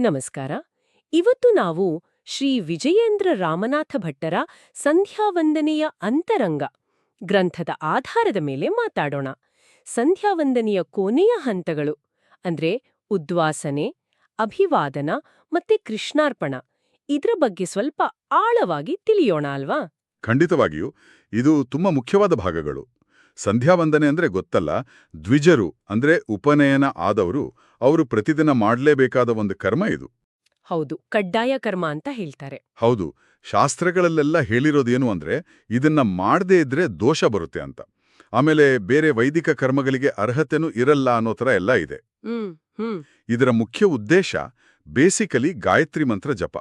ನಮಸ್ಕಾರ. ಇವತ್ತು ನಾವು ಶ್ರೀ ವಿಜಯೇಂದ್ರ ರಾಮನಾಥ ಭಟ್ಟರ ಸಂಧ್ಯಾವಂದನೆಯ ಅಂತರಂಗ, ಗ್ರಂಥದ ಆಧಾರದ ಮೇಲೆ ಮಾತಾಡೋಣ. ಸಂಧ್ಯಾವಂದನೆಯ ಕೊನೆಯ ಹಂತಗಳು, ಅಂದ್ರೆ ಉದ್ವಾಸನೆ, ಅಭಿವಾದನ ಮತ್ತೆ ಕೃಷ್ಣಾರ್ಪಣ, ಇದ್ರ ಬಗ್ಗೆ ಸ್ವಲ್ಪ ಆಳವಾಗಿ ತಿಳಿಯೋಣ ಅಲ್ವಾ? ಖಂಡಿತವಾಗಿಯೂ, ಇದು ತುಂಬಾ ಮುಖ್ಯವಾದ ಭಾಗಗಳು. ಸಂಧ್ಯಾವಂದನೆ ಅಂದ್ರೆ ಗೊತ್ತಲ್ಲ, ದ್ವಿಜರು, ಅಂದ್ರೆ ಉಪನಯನ ಆದವರು ಅವರು ಪ್ರತಿದಿನ ಮಾಡಲೇಬೇಕಾದ ಒಂದು ಕರ್ಮ ಇದು. ಹೌದು ಕಡ್ಡಾಯ ಕರ್ಮ ಅಂತ ಹೇಳ್ತಾರೆ. ಹೌದು ಶಾಸ್ತ್ರಗಳಲ್ಲೆಲ್ಲ ಹೇಳಿರೋದೇನು ಅಂದ್ರೆ ಇದನ್ನ ಮಾಡದೇ ಇದ್ರೆ ದೋಷ ಬರುತ್ತೆ ಅಂತ. ಆಮೇಲೆ ಬೇರೆ ವೈದಿಕ ಕರ್ಮಗಳಿಗೆ ಅರ್ಹತೆನೂ ಇರಲ್ಲ ಅನ್ನೋ ಥರ ಎಲ್ಲ ಇದೆ. ಇದರ ಮುಖ್ಯ ಉದ್ದೇಶ ಬೇಸಿಕಲಿ ಗಾಯತ್ರಿ ಮಂತ್ರ ಜಪ.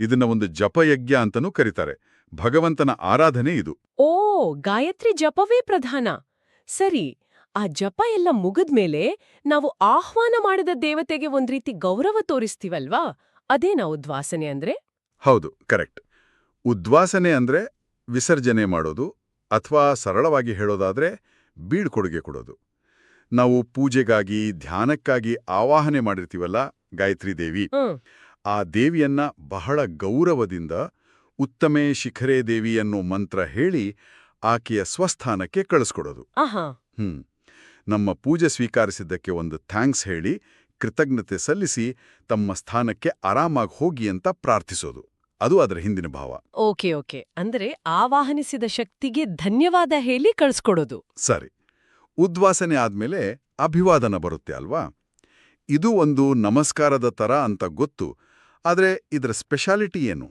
ಇದನ್ನ ಒಂದು ಜಪಯಜ್ಞ ಅಂತನೂ ಕರೀತಾರೆ. ಭಗವಂತನ ಆರಾಧನೆ ಇದು. ಓ ಗಾಯತ್ರಿ ಜಪವೇ ಪ್ರಧಾನ. ಸರಿ ಆ ಜಪ ಎಲ್ಲ ಮುಗಿದ್ಮೇಲೆ ನಾವು ಆಹ್ವಾನ ಮಾಡಿದ ದೇವತೆಗೆ ಒಂದ್ ರೀತಿ ಗೌರವ ತೋರಿಸ್ತೀವಲ್ವಾ? ಅದೇ ನಾವು ಉದ್ವಾಸನೆ ಅಂದ್ರೆ? ಹೌದು ಕರೆಕ್ಟ್. ಉದ್ವಾಸನೆ ಅಂದ್ರೆ ವಿಸರ್ಜನೆ ಮಾಡೋದು ಅಥವಾ ಸರಳವಾಗಿ ಹೇಳೋದಾದ್ರೆ ಬೀಳ್ಕೊಡುಗೆ ಕೊಡೋದು. ನಾವು ಪೂಜೆಗಾಗಿ ಧ್ಯಾನಕ್ಕಾಗಿ ಆವಾಹನೆ ಮಾಡಿರ್ತೀವಲ್ಲ ಗಾಯತ್ರಿ ದೇವಿ? ಆ ದೇವಿಯನ್ನ ಬಹಳ ಗೌರವದಿಂದ ಉತ್ತಮೇ ಶಿಖರೇ ದೇವಿ ಅನ್ನೋ ಮಂತ್ರ ಹೇಳಿ ಆಕೆಯ ಸ್ವಸ್ಥಾನಕ್ಕೆ ಕಳಿಸ್ಕೊಡೋದು. ಹ್ಮ್. ನಮ್ಮ ಪೂಜೆ ಸ್ವೀಕರಿಸಿದ್ದಕ್ಕೆ ಒಂದು ಥ್ಯಾಂಕ್ಸ್ ಹೇಳಿ ಕೃತಜ್ಞತೆ ಸಲ್ಲಿಸಿ ತಮ್ಮ ಸ್ಥಾನಕ್ಕೆ ಆರಾಮಾಗಿ ಹೋಗಿ ಅಂತ ಪ್ರಾರ್ಥಿಸೋದು. ಅದು ಅದರ ಹಿಂದಿನ ಭಾವ. Okay okay. ಅಂದ್ರೆ ಆವಾಹನಿಸಿದ ಶಕ್ತಿಗೆ ಧನ್ಯವಾದ ಹೇಳಿ ಕಳಿಸ್ಕೊಡೋದು. ಸರಿ. ಉದ್ವಾಸನೆ ಆದ್ಮೇಲೆ ಅಭಿವಾದನ ಬರುತ್ತೆ ಅಲ್ವಾ? ಇದು ಒಂದು ನಮಸ್ಕಾರದ ತರ ಅಂತ ಗೊತ್ತು. ಆದ್ರೆ ಇದರ ಸ್ಪೆಷಾಲಿಟಿ ಏನು?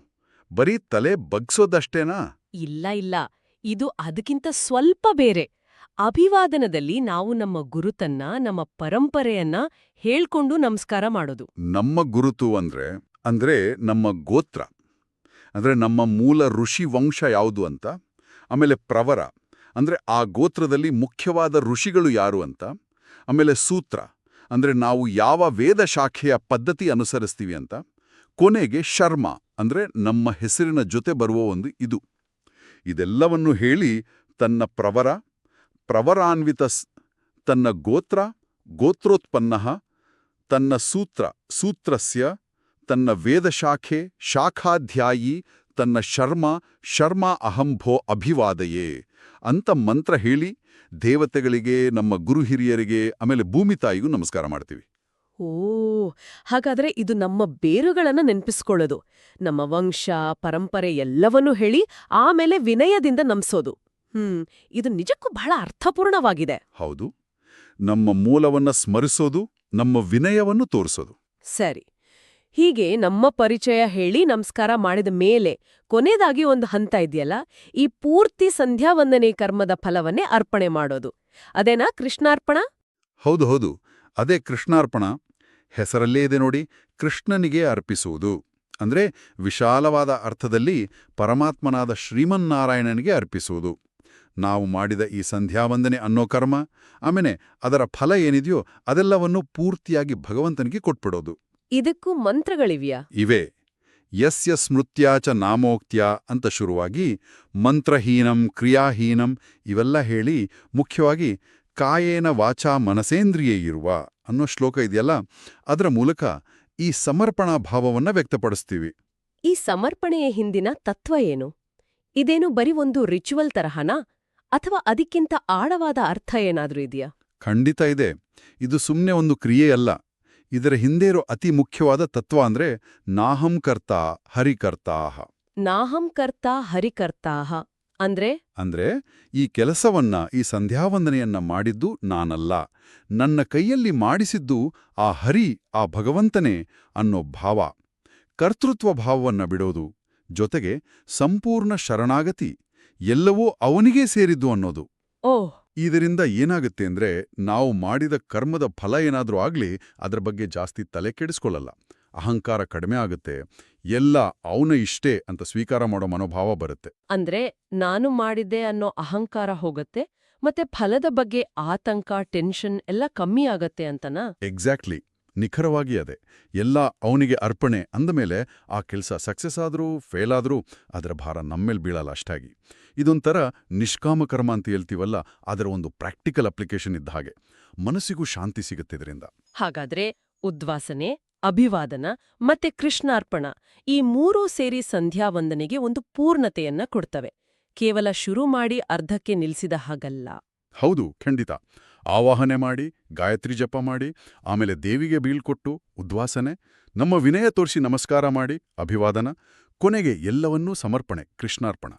ಬರೀ ತಲೆ ಬಗ್ಸೋದಷ್ಟೇನಾ? ಇಲ್ಲ ಇಲ್ಲ. ಇದು ಅದಕ್ಕಿಂತ ಸ್ವಲ್ಪ ಬೇರೆ. ಅಭಿವಾದನದಲ್ಲಿ ನಾವು ನಮ್ಮ ಗುರುತನ್ನ, ನಮ್ಮ ಪರಂಪರೆಯನ್ನ ಹೇಳ್ಕೊಂಡು ನಮಸ್ಕಾರ ಮಾಡೋದು. ನಮ್ಮ ಗುರುತು ಅಂದ್ರೆ ಅಂದ್ರೆ ನಮ್ಮ ಗೋತ್ರ. ಅಂದ್ರೆ ನಮ್ಮ ಮೂಲ ಋಷಿ ವಂಶ ಯಾವುದು ಅಂತ, ಆಮೇಲೆ ಪ್ರವರ. ಅಂದ್ರೆ ಆ ಗೋತ್ರದಲ್ಲಿ ಮುಖ್ಯವಾದ ಋಷಿಗಳು ಯಾರು ಅಂತ, ಆಮೇಲೆ ಸೂತ್ರ. ಅಂದ್ರೆ ನಾವು ಯಾವ ವೇದ ಶಾಖೆಯ ಪದ್ಧತಿ ಅನುಸರಿಸ್ತೀವಿ ಅಂತ, ಕೊನೆಗೆ ಶರ್ಮ. ಅಂದ್ರೆ ನಮ್ಮ ಹೆಸರಿನ ಜೊತೆ ಬರುವ ಒಂದು ಇದು. ಇದೆಲ್ಲವನ್ನು ಹೇಳಿ ತನ್ನ ಪ್ರವರ ಪ್ರವರಾನ್ವಿತ ತನ್ನ ಗೋತ್ರ, ಗೋತ್ರೋತ್ಪನ್ನ, ತನ್ನ ಸೂತ್ರ, ಸೂತ್ರಸ್ಯ, ತನ್ನ ವೇದಶಾಖೆ, ಶಾಖಾಧ್ಯಾಯಿ, ತನ್ನ ಶರ್ಮ ಶರ್ಮ ಅಹಂಭೋ ಅಭಿವಾದಯೇ. ಅಂತ ಮಂತ್ರ ಹೇಳಿ ದೇವತೆಗಳಿಗೆ, ನಮ್ಮ ಗುರು ಹಿರಿಯರಿಗೆ, ಆಮೇಲೆ ಭೂಮಿ ತಾಯಿಗೂ ನಮಸ್ಕಾರ ಮಾಡ್ತೀವಿ. ಓ, ಹಾಗಾದ್ರೆ ಇದು ನಮ್ಮ ಬೇರುಗಳನ್ನು ನೆನಪಿಸ್ಕೊಳ್ಳೋದು. ನಮ್ಮ ವಂಶ, ಪರಂಪರೆ ಎಲ್ಲವನ್ನೂ ಹೇಳಿ ಆಮೇಲೆ ವಿನಯದಿಂದ ನಂಬಿಸೋದು. ಹ್ಮ್ ಇದು ನಿಜಕ್ಕೂ ಬಹಳ ಅರ್ಥಪೂರ್ಣವಾಗಿದೆ. ಹೌದು. ನಮ್ಮ ಮೂಲವನ್ನ ಸ್ಮರಿಸೋದು ನಮ್ಮ ವಿನಯವನ್ನು ತೋರಿಸೋದು. ಸರಿ. ಹೀಗೆ ನಮ್ಮ ಪರಿಚಯ ಹೇಳಿ ನಮಸ್ಕಾರ ಮಾಡಿದ ಮೇಲೆ ಕೊನೆದಾಗಿ ಒಂದು ಹಂತ ಇದೆಯಲ್ಲ ಈ ಪೂರ್ತಿ ಸಂಧ್ಯಾವಂದನೆ ಕರ್ಮದ ಫಲವನ್ನೇ ಅರ್ಪಣೆ ಮಾಡೋದು. ಅದೇನಾ ಕೃಷ್ಣಾರ್ಪಣ? ಹೌದು ಹೌದು. ಅದೇ ಕೃಷ್ಣಾರ್ಪಣ. ಹೆಸರಲ್ಲೇ ಇದೆ ನೋಡಿ ಕೃಷ್ಣನಿಗೆ ಅರ್ಪಿಸುವುದು. ಅಂದ್ರೆ ವಿಶಾಲವಾದ ಅರ್ಥದಲ್ಲಿ ಪರಮಾತ್ಮನಾದ ಶ್ರೀಮನ್ನಾರಾಯಣನಿಗೆ ಅರ್ಪಿಸುವುದು. ನಾವು ಮಾಡಿದ ಈ ಸಂಧ್ಯಾವಂದನೆ ಅನ್ನೋ ಕರ್ಮ ಆಮೇಲೆ ಅದರ ಫಲ ಏನಿದೆಯೋ ಅದೆಲ್ಲವನ್ನೂ ಪೂರ್ತಿಯಾಗಿ ಭಗವಂತನಿಗೆ ಕೊಟ್ಬಿಡೋದು. ಇದಕ್ಕೂ ಮಂತ್ರಗಳಿವೆಯಾ? ಇವೆ. ಯಸ್ಯ ಸ್ಮೃತ್ಯಾಚ ನಾಮೋಕ್ತ್ಯ ಅಂತ ಶುರುವಾಗಿ ಮಂತ್ರಹೀನಂ ಕ್ರಿಯಾಹೀನಂ ಇವೆಲ್ಲ ಹೇಳಿ ಮುಖ್ಯವಾಗಿ ಕಾಯೇನ ವಾಚಾ ಮನಸೇಂದ್ರಿಯೇ ಇರುವ ಅನ್ನೋ ಶ್ಲೋಕ ಇದೆಯಲ್ಲ ಅದರ ಮೂಲಕ ಈ ಸಮರ್ಪಣಾ ಭಾವವನ್ನ ವ್ಯಕ್ತಪಡಿಸ್ತೀವಿ. ಈ ಸಮರ್ಪಣೆಯ ಹಿಂದಿನ ತತ್ವ ಏನು? ಇದೇನು ಬರೀ ಒಂದು ರಿಚುವಲ್ ತರಹನಾ? ಅಥವಾ ಅದಕ್ಕಿಂತ ಆಳವಾದ ಅರ್ಥ ಏನಾದರೂ ಇದೆಯಾ? ಖಂಡಿತ ಇದೆ. ಇದು ಸುಮ್ಮನೆ ಒಂದು ಕ್ರಿಯೆಯಲ್ಲ. ಇದರ ಹಿಂದೆ ಇರೋ ಅತಿ ಮುಖ್ಯವಾದ ತತ್ವ ಅಂದ್ರೆ ನಾಹಂ ಕರ್ತ ಹರಿಕರ್ತಾಹ ನಾಹಂ ಕರ್ತ ಹರಿಕರ್ತಾಹ ಅಂದ್ರೆ? ಅಂದ್ರೆ ಈ ಕೆಲಸವನ್ನ ಈ ಸಂಧ್ಯಾವಂದನೆಯನ್ನ ಮಾಡಿದ್ದು ನಾನಲ್ಲ. ನನ್ನ ಕೈಯಲ್ಲಿ ಮಾಡಿಸಿದ್ದು ಆ ಹರಿ ಆ ಭಗವಂತನೇ ಅನ್ನೋ ಭಾವ. ಕರ್ತೃತ್ವ ಭಾವವನ್ನ ಬಿಡೋದು. ಜೊತೆಗೆ ಸಂಪೂರ್ಣ ಶರಣಾಗತಿ. ಎಲ್ಲವೂ ಅವನಿಗೇ ಸೇರಿದ್ದು ಅನ್ನೋದು. ಓಹ್ ಇದರಿಂದ ಏನಾಗುತ್ತೆ ಅಂದ್ರೆ ನಾವು ಮಾಡಿದ ಕರ್ಮದ ಫಲ ಏನಾದರೂ ಆಗ್ಲಿ ಅದರ ಬಗ್ಗೆ ಜಾಸ್ತಿ ತಲೆ ಕೆಡಿಸ್ಕೊಳ್ಳಲ್ಲ. ಅಹಂಕಾರ ಕಡಿಮೆ ಆಗುತ್ತೆ. ಎಲ್ಲ ಅವನ ಇಷ್ಟೇ ಅಂತ ಸ್ವೀಕಾರ ಮಾಡೋ ಮನೋಭಾವ ಬರುತ್ತೆ. ಅಂದ್ರೆ ನಾನು ಮಾಡಿದ್ದೆ ಅನ್ನೋ ಅಹಂಕಾರ ಹೋಗುತ್ತೆ ಮತ್ತೆ ಫಲದ ಬಗ್ಗೆ ಆತಂಕ ಟೆನ್ಷನ್ ಎಲ್ಲ ಕಮ್ಮಿ ಆಗತ್ತೆ ಅಂತನಾ? ಎಕ್ಸಾಕ್ಟ್ಲಿ. ನಿಖರವಾಗಿ ಅದೇ. ಎಲ್ಲ ಅವನಿಗೆ ಅರ್ಪಣೆ ಅಂದಮೇಲೆ ಆ ಕೆಲಸ ಸಕ್ಸಸ್ ಆದರೂ ಫೇಲ್ ಆದರೂ ಅದರ ಭಾರ ನಮ್ಮೇಲೆ ಬೀಳಲ್ಲ ಅಷ್ಟಾಗಿ. ಇದೊಂಥರ ನಿಷ್ಕಾಮ ಕರ್ಮ ಅಂತ ಹೇಳ್ತೀವಲ್ಲ ಅದರ ಒಂದು ಪ್ರಾಕ್ಟಿಕಲ್ ಅಪ್ಲಿಕೇಶನ್ ಇದ್ದ ಹಾಗೆ. ಮನಸ್ಸಿಗೂ ಶಾಂತಿ ಸಿಗುತ್ತೆ ಇದರಿಂದ. ಹಾಗಾದ್ರೆ ಉದ್ವಾಸನೆ ಅಭಿವಾದನ ಮತ್ತೆ ಕೃಷ್ಣಾರ್ಪಣ ಈ ಮೂರೂ ಸೇರಿ ಸಂಧ್ಯಾವಂದನೆಗೆ ಒಂದು ಪೂರ್ಣತೆಯನ್ನ ಕೊಡ್ತವೆ. ಕೇವಲ ಶುರು ಮಾಡಿ ಅರ್ಧಕ್ಕೆ ನಿಲ್ಸಿದ ಹಾಗಲ್ಲ. ಹೌದು ಖಂಡಿತ. ಆವಾಹನೆ ಮಾಡಿ ಗಾಯತ್ರಿ ಜಪ ಮಾಡಿ ಆಮೇಲೆ ದೇವಿಗೆ ಬೀಳ್ಕೊಟ್ಟು ಉದ್ವಾಸನೆ ನಮ್ಮ ವಿನಯ ತೋರಿಸಿ ನಮಸ್ಕಾರ ಮಾಡಿ ಅಭಿವಾದನ ಕೊನೆಗೆ ಎಲ್ಲವನ್ನೂ ಸಮರ್ಪಣೆ ಕೃಷ್ಣಾರ್ಪಣ.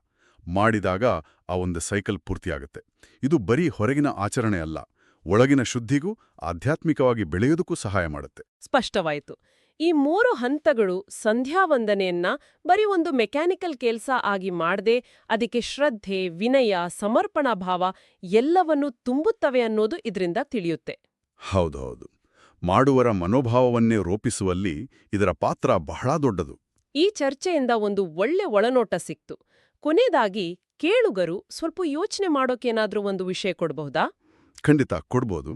ಮಾಡಿದಾಗ ಆ ಒಂದು ಸೈಕಲ್ ಪೂರ್ತಿಯಾಗುತ್ತೆ. ಇದು ಬರೀ ಹೊರಗಿನ ಆಚರಣೆ ಅಲ್ಲ ಒಳಗಿನ ಶುದ್ಧಿಗೂ ಆಧ್ಯಾತ್ಮಿಕವಾಗಿ ಬೆಳೆಯೋದಕ್ಕೂ ಸಹಾಯ ಮಾಡುತ್ತೆ. ಸ್ಪಷ್ಟವಾಯಿತು. ಈ ಮೂರು ಹಂತಗಳು ಸಂಧ್ಯಾವಂದನೆಯನ್ನ ಬರೀ ಒಂದು ಮೆಕ್ಯಾನಿಕಲ್ ಕೆಲಸ ಆಗಿ ಮಾಡದೆ ಅದಕ್ಕೆ ಶ್ರದ್ಧೆ ವಿನಯ ಸಮರ್ಪಣಾ ಭಾವ ಎಲ್ಲವನ್ನೂ ತುಂಬುತ್ತವೆ ಅನ್ನೋದು ಇದರಿಂದ ತಿಳಿಯುತ್ತೆ. ಹೌದೌದು ಮಾಡುವರ ಮನೋಭಾವವನ್ನೇ ರೂಪಿಸುವಲ್ಲಿ ಇದರ ಪಾತ್ರ ಬಹಳ ದೊಡ್ಡದು. ಈ ಚರ್ಚೆಯಿಂದ ಒಂದು ಒಳ್ಳೆ ಒಳನೋಟ ಸಿಕ್ತು. ಕೊನೆಯದಾಗಿ ಕೇಳುಗರು ಸ್ವಲ್ಪ ಯೋಚನೆ ಮಾಡೋಕ್ಕೇನಾದ್ರೂ ಒಂದು ವಿಷಯ ಕೊಡಬಹುದಾ? ಖಂಡಿತ, ಕೊಡ್ಬೋದು.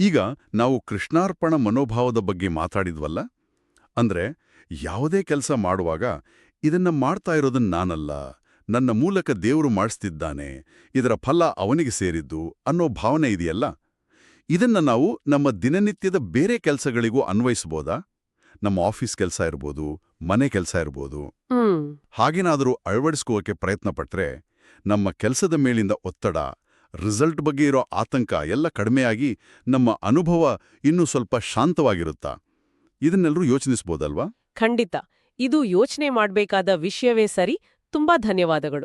ಈಗ ನಾವು ಕೃಷ್ಣಾರ್ಪಣ ಮನೋಭಾವದ ಬಗ್ಗೆ ಮಾತಾಡಿದ್ವಲ್ಲ? ಅಂದ್ರೆ ಯಾವುದೇ ಕೆಲಸ ಮಾಡುವಾಗ ಇದನ್ನ ಮಾಡ್ತಾ ಇರೋದನ್ನ ನಾನಲ್ಲ, ನನ್ನ ಮೂಲಕ ದೇವರು ಮಾಡಿಸ್ತಿದ್ದಾನೆ, ಇದರ ಫಲ ಅವನಿಗೆ ಸೇರಿದ್ದು ಅನ್ನೋ ಭಾವನೆ ಇದೆಯಲ್ಲ? ಇದನ್ನ ನಾವು ನಮ್ಮ ದಿನನಿತ್ಯದ ಬೇರೆ ಕೆಲಸಗಳಿಗೂ ಅನ್ವಯಿಸ್ಬೋದಾ? ನಮ್ಮ ಆಫೀಸ್ ಕೆಲಸ ಇರ್ಬೋದು ಮನೆ ಕೆಲಸ ಇರ್ಬೋದು. ಹಾಗೇನಾದರೂ ಅಳವಡಿಸ್ಕೋಕೆ ಪ್ರಯತ್ನ ಪಟ್ಟರೆ ನಮ್ಮ ಕೆಲಸದ ಮೇಲಿಂದ ಒತ್ತಡ ರಿಸಲ್ಟ್ ಬಗ್ಗೆ ಇರೋ ಆತಂಕ ಎಲ್ಲ ಕಡಿಮೆಯಾಗಿ ನಮ್ಮ ಅನುಭವ ಇನ್ನೂ ಸ್ವಲ್ಪ ಶಾಂತವಾಗಿರುತ್ತಾ? ಇದನ್ನೆಲ್ಲರೂ ಯೋಚನಿಸ್ಬೋದಲ್ವಾ? ಖಂಡಿತ. ಇದು ಯೋಚನೆ ಮಾಡಬೇಕಾದ ವಿಷಯವೇ ಸರಿ. ತುಂಬಾ ಧನ್ಯವಾದಗಳು.